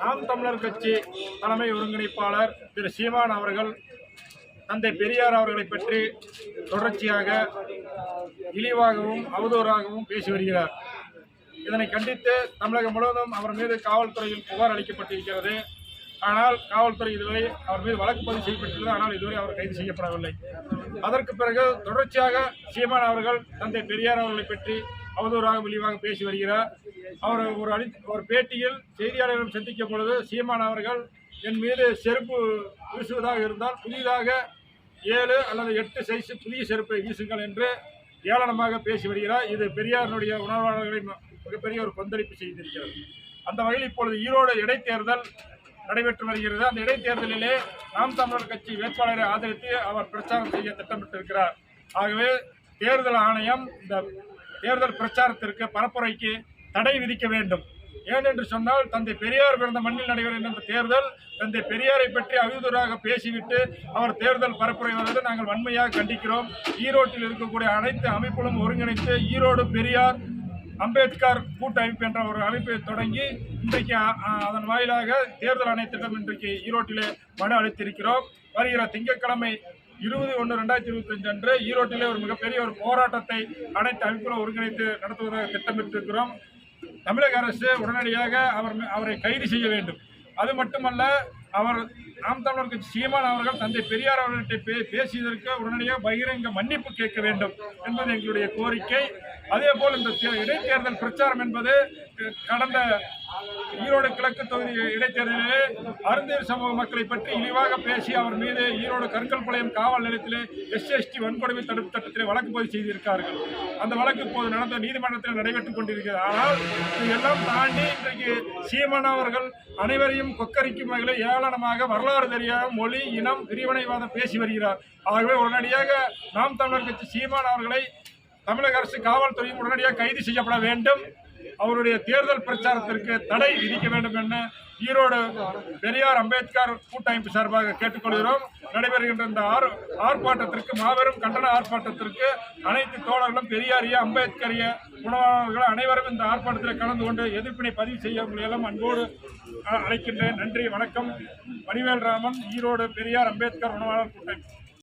நாம் தமிழர் கட்சி தலைமை ஒருங்கிணைப்பாளர் திரு சீமான் அவர்கள் தந்தை பெரியார் அவர்களை பற்றி தொடர்ச்சியாக இழிவாகவும் அவதூறாகவும் பேசி வருகிறார். இதனை கண்டித்து தமிழகம் முழுவதும் அவர் மீது காவல்துறையில் புகார் அளிக்கப்பட்டிருக்கிறது. ஆனால் காவல்துறை இதுவரை அவர் மீது வழக்கு பதிவு செய்யப்பட்டுள்ளது ஆனால் இதுவரை அவர் கைது செய்யப்படவில்லை. அதற்கு பிறகு தொடர்ச்சியாக சீமான் அவர்கள் தந்தை பெரியார் அவர்களை பற்றி அவதூறாக விரிவாக பேசி வருகிறார். அவர் ஒரு அளி ஒரு பேட்டியில் செய்தியாளர்களும் சந்திக்கும் பொழுது சீமான் அவர்கள் என் மீது செருப்பு வீசுவதாக இருந்தால் புதிதாக ஏழு அல்லது எட்டு சைஸ் புதிய செருப்பை வீசுங்கள் என்று ஏளனமாக பேசி வருகிறார். இது பெரியாரினுடைய உணர்வாளர்களை ம- மிகப்பெரிய ஒரு கொந்தளிப்பு செய்திருக்கிறது. அந்த வகையில் இப்பொழுது ஈரோடு இடைத்தேர்தல் நடைபெற்று வருகிறது. அந்த இடைத்தேர்தலிலே நாம் தமிழர் கட்சி வேட்பாளரை ஆதரித்து அவர் பிரச்சாரம் செய்ய திட்டமிட்டிருக்கிறார். ஆகவே தேர்தல் ஆணையம் இந்த தேர்தல் பிரச்சாரத்திற்கு பரப்புரைக்கு தடை விதிக்க வேண்டும். ஏனென்று சொன்னால் தந்தை பெரியார் பிறந்த மண்ணில் நடைபெறுகின்ற இந்த தேர்தல் தந்தை பெரியாரை பற்றி அவதூறாக பேசிவிட்டு அவர் தேர்தல் பரப்புரை வருவதை நாங்கள் வன்மையாக கண்டிக்கிறோம். ஈரோட்டில் இருக்கக்கூடிய அனைத்து அமைப்புகளும் ஒருங்கிணைத்து ஈரோடு பெரியார் அம்பேத்கர் கூட்டமைப்பு என்ற ஒரு அமைப்பை தொடங்கி இன்றைக்கு அதன் வாயிலாக தேர்தல் ஆணையத்திடம் இன்றைக்கு ஈரோட்டிலே மனு அளித்திருக்கிறோம். வருகிற திங்கட்கிழமை இருபது ஒன்று ரெண்டாயிரத்தி இருபத்தஞ்சு அன்று ஈரோட்டிலே ஒரு மிகப்பெரிய ஒரு போராட்டத்தை அனைத்து அமைப்புகளும் ஒருங்கிணைத்து நடத்துவதாக திட்டமிட்டிருக்கிறோம். தமிழக அரசு உடனடியாக அவர் அவரை கைது செய்ய வேண்டும். அது மட்டுமல்ல அவர் நாம் தமிழர் கட்சி சீமான் அவர்கள் தந்தை பெரியார் அவர்களிட்ட பே பேசியதற்கு உடனடியாக பகிரங்க மன்னிப்பு கேட்க வேண்டும் என்பது எங்களுடைய கோரிக்கை. அதே போல் இந்த இடைத்தேர்தல் பிரச்சாரம் என்பது கடந்த ஈரோடு கிழக்கு தொகுதி இடைத்தேர்தலிலே அருந்தேர் சமூக மக்களை பற்றி இழிவாக பேசி அவர் மீது ஈரோடு கருங்கல்பாளையம் காவல் நிலையத்திலே எஸ்எஸ்டி வன்கொடுமை தடுப்பு சட்டத்திலே வழக்கு பதிவு செய்திருக்கார்கள் அந்த வழக்கு இப்போது நடந்த நீதிமன்றத்தில் நடைபெற்றுக் கொண்டிருக்கிறது. ஆனால் இதையெல்லாம் தாண்டி இன்றைக்கு சீமான் அவர்கள் அனைவரையும் கொக்கரிக்கும் வகையில் ஏளனமாக வரலாறு தெரியாத மொழி இனம் பிரிவினைவாதம் பேசி வருகிறார். ஆகவே உடனடியாக நாம் தமிழர் கட்சி சீமான் அவர்களை தமிழக அரசு காவல்துறையும் உடனடியாக கைது செய்யப்பட வேண்டும். அவருடைய தேர்தல் பிரச்சாரத்திற்கு தடை விதிக்க வேண்டும் என ஈரோடு பெரியார் அம்பேத்கர் கூட்டமைப்பு சார்பாக கேட்டுக்கொள்கிறோம். நடைபெறுகின்ற இந்த ஆர் ஆர்ப்பாட்டத்திற்கு மாபெரும் கண்டன ஆர்ப்பாட்டத்திற்கு அனைத்து தோழர்களும் பெரியாரிய அம்பேத்கரிய உணவாளர்கள் அனைவரும் இந்த ஆர்ப்பாட்டத்தில் கலந்து கொண்டு எதிர்ப்பினை பதிவு செய்ய முடியலாம் அன்போடு அழைக்கின்றேன். நன்றி வணக்கம். வடிவேல் ராமன் ஈரோடு பெரியார் அம்பேத்கர் உணவாளர் கூட்டமைப்பு.